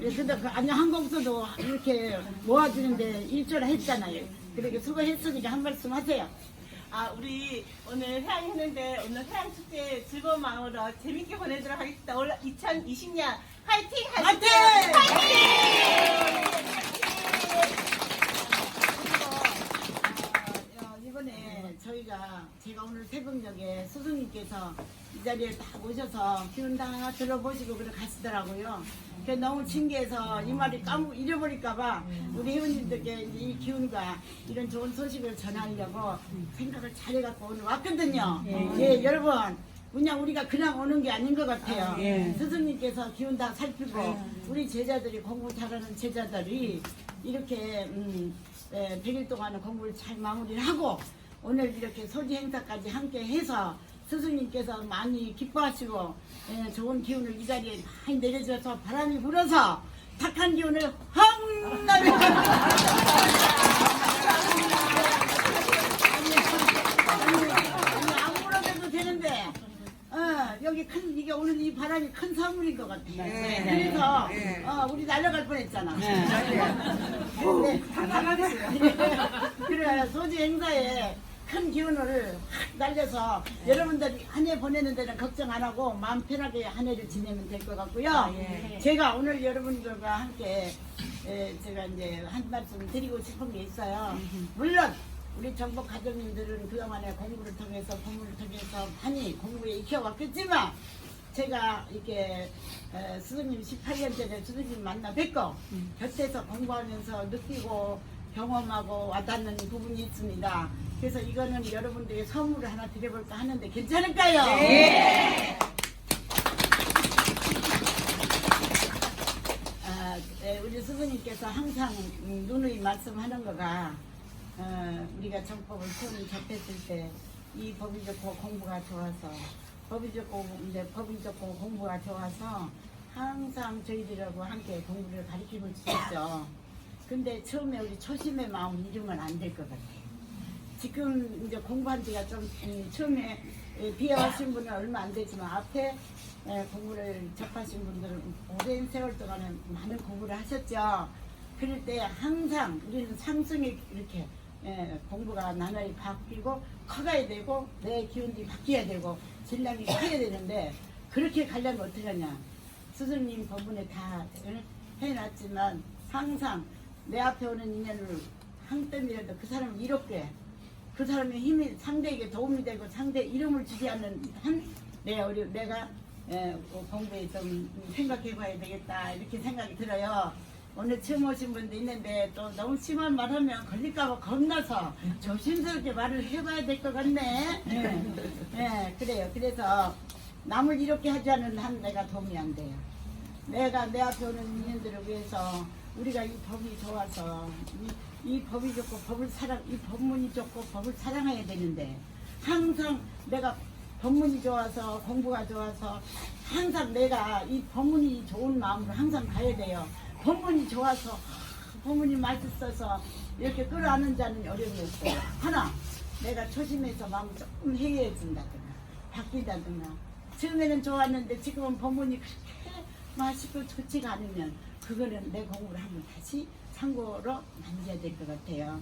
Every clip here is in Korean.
예, 근데 그 안녕 항공서도 이렇게 모아주는데 일조를 했잖아요. 그러니까 수고했으니까 한 말씀 하세요. 아, 우리 오늘 회항 했는데 오늘 회항 축제 즐거운 마음으로 재밌게 보내도록 하겠습니다. 올 2020년 화이팅 하시죠. 어, 이번에 저희가 제가 오늘 새벽녘에 스승님께서 이 자리에 딱 오셔서 기운 다 들어보시고 그래 가시더라고요. 그 너무 신기해서 이 말이 까먹 잃어버릴까봐 우리 회원님들께 이제 이 기운과 이런 좋은 소식을 전하려고 생각을 잘해갖고 오늘 왔거든요. 예, 여러분. 그냥 우리가 그냥 오는 게 아닌 것 같아요. 스승님께서 기운 다 살피고 우리 제자들이 공부 잘하는 제자들이 이렇게 음, 예, 100일 동안은 공부를 잘 마무리를 하고 오늘 이렇게 소지 행사까지 함께 해서 스승님께서 많이 기뻐하시고 예, 좋은 기운을 이 자리에 많이 내려줘서 바람이 불어서 착한 기운을 확 나게 아니, 안 불어도 되는데 어, 여기 큰 이게 오늘 이 바람이 큰 선물인 것 같아요. 그래서 어, 우리 날아갈 뻔했잖아. 근데 그래 소지 행사에 큰 기운을 확 날려서 여러분들이 한 해 보내는 데는 걱정 안 하고 마음 편하게 한 해를 지내면 될 것 같고요. 제가 오늘 여러분들과 함께 에, 제가 이제 한 말씀 드리고 싶은 게 있어요. 물론 우리 정복 가족님들은 그동안에 공부를 통해서 공부를 통해서 많이 공부에 익혀왔겠지만 제가 이렇게 에, 스승님 18년 전에 스승님 만나 뵙고 곁에서 공부하면서 느끼고 경험하고 와닿는 부분이 있습니다. 그래서 이거는 여러분들에게 선물을 하나 드려볼까 하는데 괜찮을까요? 아, 네, 우리 스승님께서 항상 음, 누누이 말씀하는 거가 어, 우리가 정법을 처음 접했을 때 이 법이 좋고 공부가 좋아서 법이 좋고 이제 법이 좋고 공부가 좋아서 항상 저희들하고 함께 공부를 가르치고 주셨죠. 근데 처음에 우리 초심의 마음 잃으면 안 될 것 같아요. 지금 이제 공부한 지가 좀 음, 처음에 예, 비하하신 분은 얼마 안 되지만 앞에 예, 공부를 접하신 분들은 오랜 세월 동안에 많은 공부를 하셨죠. 그럴 때 항상 우리는 상승이 이렇게 예, 공부가 나날이 바뀌고 커가야 되고 내 기운이 바뀌어야 되고 질량이 커야 되는데 그렇게 가려면 어떻게 하냐. 스승님 법문에 다 해놨지만 항상 내 앞에 오는 인연을 한 뼘이라도 그 사람을 이롭게 그 사람의 힘이 상대에게 도움이 되고 상대 이름을 주지 않는 한 내 어려 내가 에, 어, 공부에 좀 생각해 봐야 되겠다 이렇게 생각이 들어요. 오늘 처음 오신 분도 있는데 또 너무 심한 말 하면 걸릴까봐 겁나서 조심스럽게 말을 해봐야 될 것 같네. 예, 예, 그래요. 그래서 남을 이렇게 하지 않는 한 내가 도움이 안 돼요. 내가 내 앞에 오는 인연들을 위해서 우리가 이 법이 좋아서 이, 이 법이 좋고 법을 사랑 이 법문이 좋고 법을 사랑해야 되는데 항상 내가 법문이 좋아서 공부가 좋아서 항상 내가 이 법문이 좋은 마음으로 항상 가야 돼요. 법문이 좋아서 아, 법문이 맛있어서 이렇게 끌어안는 자는 어려움이 없어요. 하나 내가 초심해서 마음을 조금 해이해진다거나 바뀌다거나 처음에는 좋았는데 지금은 법문이 맛있고 좋지가 않으면 그거는 내 공부를 한번 다시 참고로 만져야 될 것 같아요.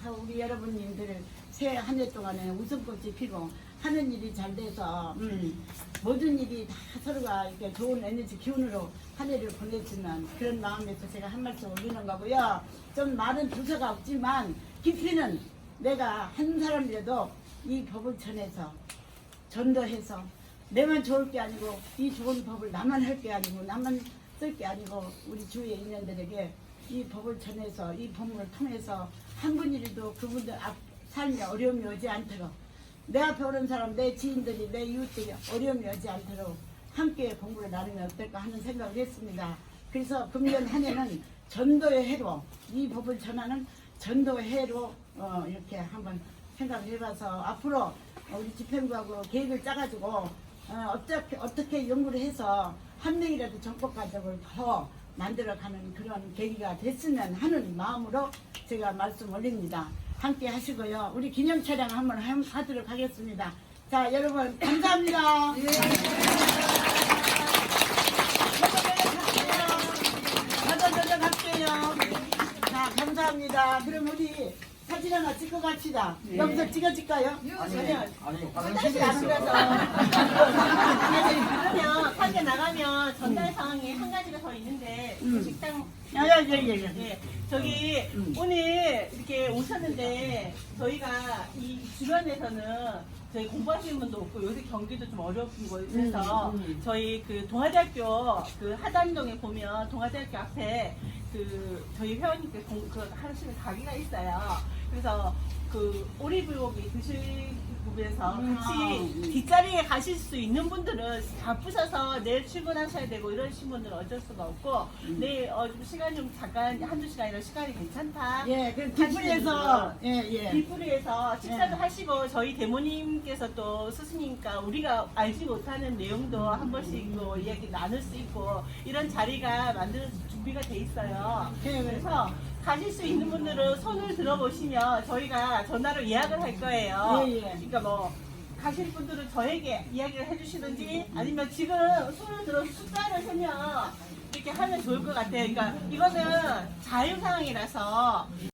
다 우리 여러분님들 새 한 해 동안에 웃음꽃이 피고 하는 일이 잘 돼서 음, 모든 일이 다 서로가 이렇게 좋은 에너지 기운으로 한 해를 보냈지만 그런 마음에서 제가 한 말씀 올리는 거고요. 좀 말은 두서가 없지만 깊이는 내가 한 사람이라도 이 법을 전해서 전도해서 내만 좋을 게 아니고 이 좋은 법을 나만 할 게 아니고 나만 쓸 게 아니고 우리 주위의 인연들에게 이 법을 전해서 이 법문을 통해서 한 분이라도 그분들 앞 삶에 어려움이 오지 않도록 내 앞에 오는 사람 내 지인들이 내 이웃들이 어려움이 오지 않도록 함께 공부를 나누면 어떨까 하는 생각을 했습니다. 그래서 금년 한 해는 전도의 해로 이 법을 전하는 전도의 해로 어, 이렇게 한번 생각을 해봐서 앞으로 우리 집행부하고 계획을 짜가지고 어, 어떻게 어떻게 연구를 해서 한 명이라도 정법 가족을 더 만들어가는 그런 계기가 됐으면 하는 마음으로 제가 말씀 올립니다. 함께 하시고요. 우리 기념 차량 한번 하도록 하겠습니다. 자, 여러분 감사합니다. 예. 네. 감사합니다. 그러면. 사진 하나 찍어 갑시다. 여기서 찍어줄까요? 아니요. 아니 화장실 화장실에 그러면 밖에 나가면 전달 상황이 한 가지가 더 있는데 음. 식당 야야야야. 예, 저기 음. 오늘 이렇게 오셨는데 저희가 이 주변에서는 저희 공부하시는 분도 없고 요새 경기도 좀 어렵고 그래서 음, 음. 저희 그 동아대학교 그 하단동에 보면 동아대학교 앞에 그 저희 회원님께 공, 그 하시는 가게가 있어요. 그래서 그 오리불고기 드실 부분에서 음, 같이 아, 음. 뒷자리에 가실 수 있는 분들은 바쁘셔서 내일 출근하셔야 되고 이러신 분들은 어쩔 수가 없고 음. 내일 어, 좀 시간 좀 잠깐 한두 시간이라 시간이 괜찮다. 예, 그럼 뒷불에서 예 예. 길거리에서 식사도 네. 하시고 저희 대모님께서 또 스승님과 우리가 알지 못하는 내용도 한 번씩 뭐 이야기 나눌 수 있고 이런 자리가 만들어 준비가 돼 있어요. 네, 네. 그래서 가실 수 있는 분들은 손을 들어보시면 저희가 전화로 예약을 할 거예요. 예, 예. 그러니까 뭐 가실 분들은 저에게 이야기를 해주시든지 아니면 지금 손을 들어 숫자를 세면 이렇게 하면 좋을 것 같아요. 그러니까 이거는 자유 상황이라서